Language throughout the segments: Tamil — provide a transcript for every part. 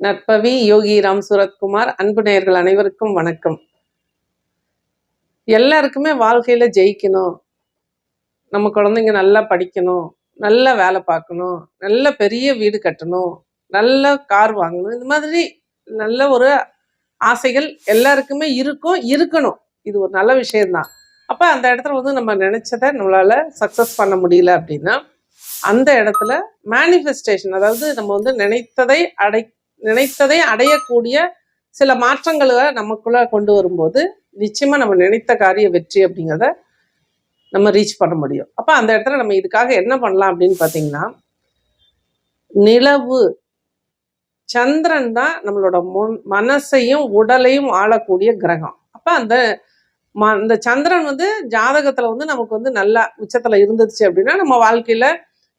நட்பவி யோகி ராம் சூரத்குமார் அன்பு நேயர்கள் அனைவருக்கும் வணக்கம். எல்லாருக்குமே வாழ்க்கையில ஜெயிக்கணும். நம்ம குழந்தைங்க நல்லா படிக்கணும் நல்ல வேலை பார்க்கணும் நல்ல பெரிய வீடு கட்டணும் நல்ல கார் வாங்கணும் இந்த மாதிரி நல்ல ஒரு ஆசைகள் எல்லாருக்குமே இருக்கும் இருக்கணும். இது ஒரு நல்ல விஷயம்தான். அப்போ அந்த இடத்துல வந்து நம்ம நினைச்சதை நம்மளால சக்ஸஸ் பண்ண முடியல அப்படின்னா அந்த இடத்துல மேனிஃபெஸ்டேஷன் அதாவது நம்ம வந்து நினைத்ததை அடை நினைத்ததை அடையக்கூடிய சில மாற்றங்களை நமக்குள்ள கொண்டு வரும்போது நிச்சயமா நம்ம நினைத்த காரிய வெற்றி அப்படிங்கிறத நம்ம ரீச் பண்ண முடியும். அப்ப அந்த இடத்துல நம்ம இதுக்காக என்ன பண்ணலாம் அப்படின்னு பாத்தீங்கன்னா நிலவு சந்திரன் தான் நம்மளோட முன் மனசையும் உடலையும் ஆளக்கூடிய கிரகம். அப்ப அந்த ம இந்த சந்திரன் வந்து ஜாதகத்துல வந்து நமக்கு வந்து நல்லா உச்சத்துல இருந்துச்சு அப்படின்னா நம்ம வாழ்க்கையில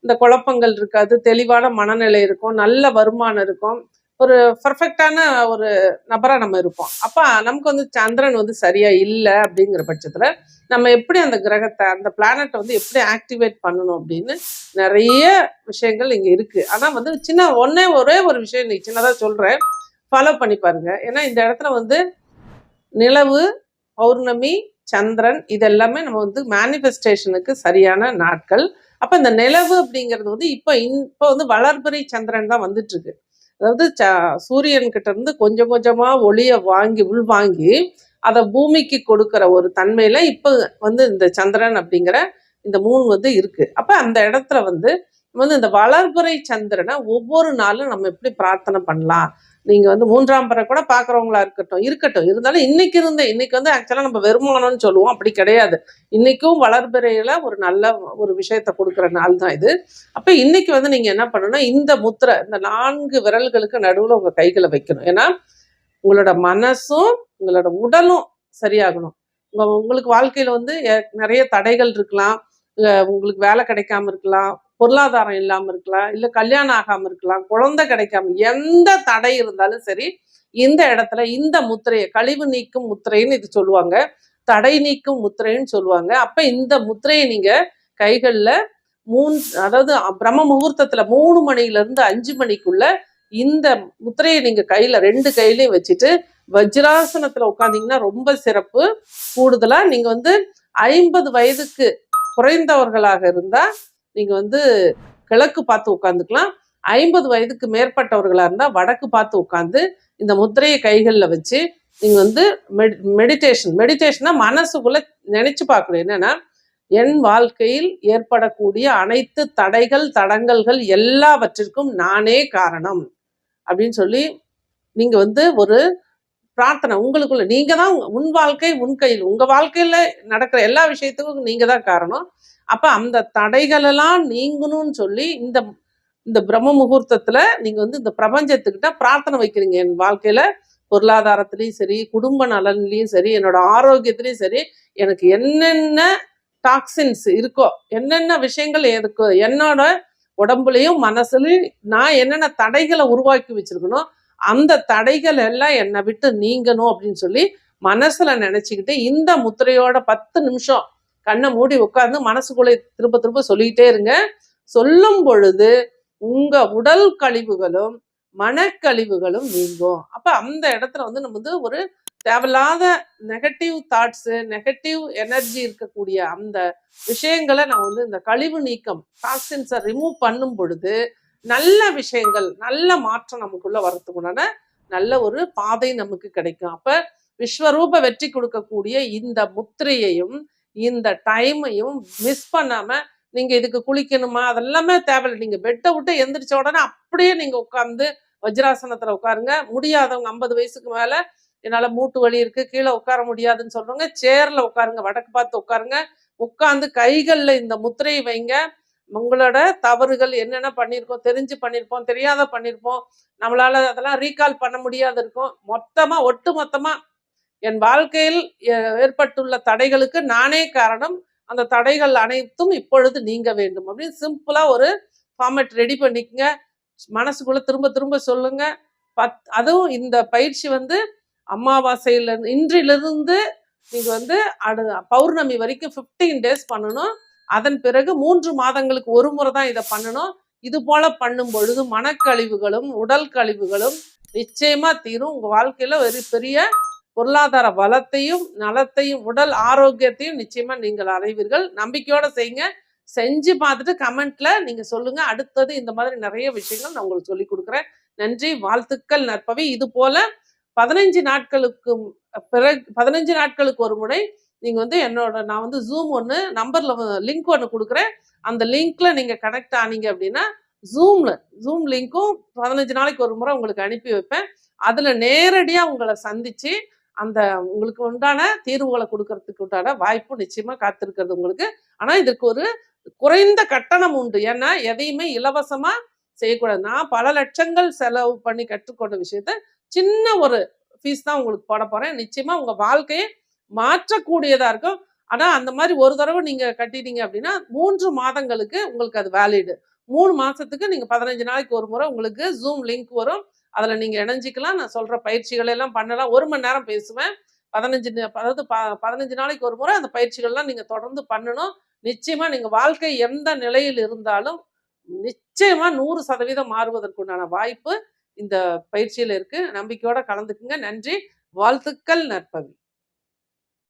இந்த குழப்பங்கள் இருக்காது தெளிவான மனநிலை இருக்கும் நல்ல வருமானம் இருக்கும். ஒரு பர்ஃபெக்டான ஒரு நபராக நம்ம இருப்போம். அப்போ நமக்கு வந்து சந்திரன் வந்து சரியா இல்லை அப்படிங்கிற பட்சத்தில் நம்ம எப்படி அந்த கிரகத்தை அந்த பிளானட்டை வந்து எப்படி ஆக்டிவேட் பண்ணணும் அப்படின்னு நிறைய விஷயங்கள் இங்கே இருக்கு. ஆனால் வந்து சின்ன ஒன்னே ஒரே ஒரு விஷயம் இன்னைக்கு சின்னதாக சொல்கிறேன் ஃபாலோ பண்ணி பாருங்க. ஏன்னா இந்த இடத்துல வந்து நிலவு பௌர்ணமி சந்திரன் இது எல்லாமே நம்ம வந்து மேனிஃபெஸ்டேஷனுக்கு சரியான நாட்கள். அப்போ இந்த நிலவு அப்படிங்கிறது வந்து இப்போ இப்போ வந்து வளர்பிறை சந்திரன் தான் வந்துட்டு இருக்கு. அதாவது ச சூரியன் கிட்ட இருந்து கொஞ்சம் கொஞ்சமா ஒளியை வாங்கி உள்வாங்கி அதை பூமிக்கு கொடுக்கிற ஒரு தன்மையில இப்ப வந்து இந்த சந்திரன் அப்படிங்கிற இந்த மூணு வந்து இருக்கு. அப்ப அந்த இடத்துல வந்து வந்து இந்த வளர்புரை சந்திரனை ஒவ்வொரு நாளும் நம்ம எப்படி பிரார்த்தனை பண்ணலாம்? நீங்கள் வந்து மூன்றாம் பிறை கூட பார்க்குறவங்களா இருக்கட்டும் இருக்கட்டும். இருந்தாலும் இன்னைக்கு இருந்தேன் இன்னைக்கு வந்து ஆக்சுவலாக நம்ம வெறுமானம்னு சொல்லுவோம். அப்படி கிடையாது. இன்னைக்கும் வளர்பிறையில் ஒரு நல்ல ஒரு விஷயத்தை கொடுக்குற நாள் தான் இது. அப்போ இன்னைக்கு வந்து நீங்கள் என்ன பண்ணணும்னா இந்த முத்திரை இந்த நான்கு விரல்களுக்கு நடுவில் உங்கள் கைகளை வைக்கணும். ஏன்னா உங்களோட மனசும் உங்களோட உடலும் சரியாகணும். உங்க உங்களுக்கு வாழ்க்கையில் வந்து நிறைய தடைகள் இருக்கலாம். உங்களுக்கு வேலை கிடைக்காம இருக்கலாம். பொருளாதாரம் இல்லாம இருக்கலாம் இல்ல கல்யாணம் ஆகாம இருக்கலாம் குழந்தை கிடைக்காம எந்த தடை இருந்தாலும் சரி இந்த இடத்துல இந்த முத்திரையை கழிவு நீக்கும் முத்திரைன்னு இது சொல்லுவாங்க தடை நீக்கும் முத்திரைன்னு சொல்லுவாங்க. அப்ப இந்த முத்திரையை நீங்க கைகள்ல மூணு அதாவது பிரம்ம முகூர்த்தத்துல மூணு மணில இருந்து அஞ்சு மணிக்குள்ள இந்த முத்திரையை நீங்க கையில ரெண்டு கையிலையும் வச்சுட்டு வஜ்ராசனத்துல உட்காந்தீங்கன்னா ரொம்ப சிறப்பு. கூடுதலா நீங்க வந்து ஐம்பது வயதுக்கு குறைந்தவர்களாக இருந்தா நீங்க வந்து கிழக்கு பார்த்து உட்காந்துக்கலாம் ஐம்பது வயதுக்கு மேற்பட்டவர்களா இருந்தா வடக்கு பார்த்து உட்காந்து இந்த முத்திரையை கைகள்ல வச்சு நீங்க வந்து மெடிடேஷன் மெடிடேஷனா மனசுக்குள்ள நினைச்சு பார்க்கணும். என்னன்னா என் வாழ்க்கையில் ஏற்படக்கூடிய அனைத்து தடைகள் தடங்கல்கள் எல்லாவற்றிற்கும் நானே காரணம். அப்படின்னு சொல்லி நீங்க வந்து ஒரு பிரார்த்தனை உங்களுக்குள்ள நீங்கள் தான் உன் வாழ்க்கை உன் கையில் உங்க வாழ்க்கையில நடக்கிற எல்லா விஷயத்துக்கும் நீங்கள் தான் காரணம். அப்போ அந்த தடைகளெல்லாம் நீங்கணும்னு சொல்லி இந்த இந்த பிரம்ம முகூர்த்தத்தில் நீங்கள் வந்து இந்த பிரபஞ்சத்துக்கிட்ட பிரார்த்தனை வைக்கிறீங்க. என் வாழ்க்கையில் பொருளாதாரத்துலேயும் சரி குடும்ப நலன்லையும் சரி என்னோட ஆரோக்கியத்துலேயும் சரி எனக்கு என்னென்ன டாக்ஸின்ஸ் இருக்கோ என்னென்ன விஷயங்கள் எதுக்கு என்னோட உடம்புலையும் மனசுலையும் நான் என்னென்ன தடைகளை உருவாக்கி வச்சிருக்கணும் அந்த தடைகள் எல்லாம் என்னை விட்டு நீங்கணும் அப்படின்னு சொல்லி மனசில் நினச்சிக்கிட்டு இந்த முத்திரையோட பத்து நிமிஷம் கண்ணை மூடி உட்கார்ந்து மனசுக்குள்ளே திரும்ப திரும்ப சொல்லிக்கிட்டே இருங்க. சொல்லும் பொழுது உங்க உடல் கழிவுகளும் மனக்கழிவுகளும் நீங்கும். அப்ப அந்த இடத்துல வந்து நம்ம வந்து ஒரு தேவையில்லாத நெகட்டிவ் தாட்ஸு நெகட்டிவ் எனர்ஜி இருக்கக்கூடிய அந்த விஷயங்களை நம்ம வந்து இந்த கழிவு நீக்கம் டாக்ஸின்ஸை ரிமூவ் பண்ணும் பொழுது நல்ல விஷயங்கள் நல்ல மாற்றம் நமக்குள்ள வரத்துக்குண்டான நல்ல ஒரு பாதை நமக்கு கிடைக்கும். அப்ப விஸ்வரூப வெற்றி கொடுக்கக்கூடிய இந்த முத்திரையையும் இந்த டைமையும் மிஸ் பண்ணாமல் நீங்கள் இதுக்கு குளிக்கணுமா? அதெல்லாமே தேவையில்லை. நீங்கள் பெட்டை விட்டு எந்திரிச்ச உடனே அப்படியே நீங்கள் உட்காந்து வஜ்ராசனத்தில் உட்காருங்க. முடியாதவங்க ஐம்பது வயசுக்கு மேலே என்னால் மூட்டு வலி இருக்குது கீழே உட்கார முடியாதுன்னு சொல்கிறவங்க சேரில் உட்காருங்க வடக்கு பார்த்து உட்காருங்க. உட்காந்து கைகளில் இந்த முத்திரையை வைங்க. உங்களோட தவறுகள் என்னென்ன பண்ணியிருக்கோம் தெரிஞ்சு பண்ணியிருப்போம் தெரியாத பண்ணியிருப்போம். நம்மளால் அதெல்லாம் ரீகால் பண்ண முடியாது இருக்கும். மொத்தமாக ஒட்டு மொத்தமாக என் வாழ்க்கையில் ஏ- ஏற்பட்டுள்ள தடைகளுக்கு நானே காரணம். அந்த தடைகள் அனைத்தும் இப்பொழுது நீங்க வேண்டும். அப்படின்னு சிம்பிளா ஒரு ஃபார்மேட் ரெடி பண்ணிக்கங்க. மனசுக்குள்ள திரும்ப திரும்ப சொல்லுங்க. பத் அதுவும் இந்த பயிற்சி வந்து அமாவாசையில இன்றிலிருந்து நீங்க வந்து அடு பௌர்ணமி வரைக்கும் 15 டேஸ் பண்ணணும். அதன் பிறகு மூன்று மாதங்களுக்கு ஒரு முறை தான் இதை பண்ணணும். இது போல பண்ணும் பொழுது மனக்கழிவுகளும் உடல் கழிவுகளும் நிச்சயமா தீரும். உங்க வாழ்க்கையில ஒரு பெரிய பொருளாதார வளத்தையும் நலத்தையும் உடல் ஆரோக்கியத்தையும் நிச்சயமா நீங்கள் அடைவீர்கள். நம்பிக்கையோட செய்யுங்க. செஞ்சு பார்த்துட்டு கமெண்ட்ல நீங்க சொல்லுங்க. அடுத்தது இந்த மாதிரி நிறைய விஷயங்கள் நான் உங்களுக்கு சொல்லி கொடுக்குறேன். நன்றி வாழ்த்துக்கள் நற்பவி. இது போல பதினைஞ்சு நாட்களுக்கு பிறகு பதினஞ்சு நாட்களுக்கு ஒரு முறை நீங்க வந்து என்னோட நான் வந்து ஜூம் ஒன்று நம்பர்ல லிங்க் ஒன்று கொடுக்குறேன். அந்த லிங்க்ல நீங்க கனெக்ட் ஆனீங்க அப்படின்னா ஜூம்ல ஜூம் லிங்க்கும் பதினஞ்சு நாளைக்கு ஒரு முறை உங்களுக்கு அனுப்பி வைப்பேன். அதுல நேரடியா உங்களை சந்திச்சு அந்த உங்களுக்கு உண்டான தீர்வுகளை கொடுக்கறதுக்கு உண்டான வாய்ப்பு நிச்சயமா காத்திருக்கிறது உங்களுக்கு. ஆனா இதற்கு ஒரு குறைந்த கட்டணம் உண்டு. ஏன்னா எதையுமே இலவசமா செய்யக்கூடாது. நான் பல லட்சங்கள் செலவு பண்ணி கற்றுக்கொண்ட விஷயத்த சின்ன ஒரு ஃபீஸ் தான் உங்களுக்கு போட போறேன். நிச்சயமா உங்க வாழ்க்கையை மாற்றக்கூடியதா இருக்கும். ஆனா அந்த மாதிரி ஒரு தடவை நீங்க கட்டிட்டீங்க அப்படின்னா மூன்று மாதங்களுக்கு உங்களுக்கு அது வேலிடு மூணு மாசத்துக்கு நீங்க பதினஞ்சு நாளைக்கு ஒரு முறை உங்களுக்கு ஜூம் லிங்க் வரும். அதில் நீங்கள் இணைஞ்சிக்கலாம். நான் சொல்கிற பயிற்சிகள் எல்லாம் பண்ணலாம். ஒரு மணி நேரம் பேசுவேன். பதினஞ்சு அதாவது ப- பதினஞ்சு நாளைக்கு ஒரு முறை அந்த பயிற்சிகள்லாம் நீங்கள் தொடர்ந்து பண்ணணும். நிச்சயமாக நீங்கள் வாழ்க்கை எந்த நிலையில் இருந்தாலும் நிச்சயமாக நூறு சதவீதம் மாறுவதற்குண்டான வாய்ப்பு இந்த பயிற்சியில் இருக்குது நம்பிக்கையோடு கலந்துக்குங்க. நன்றி. வாழ்த்துக்கள் நற்பவி.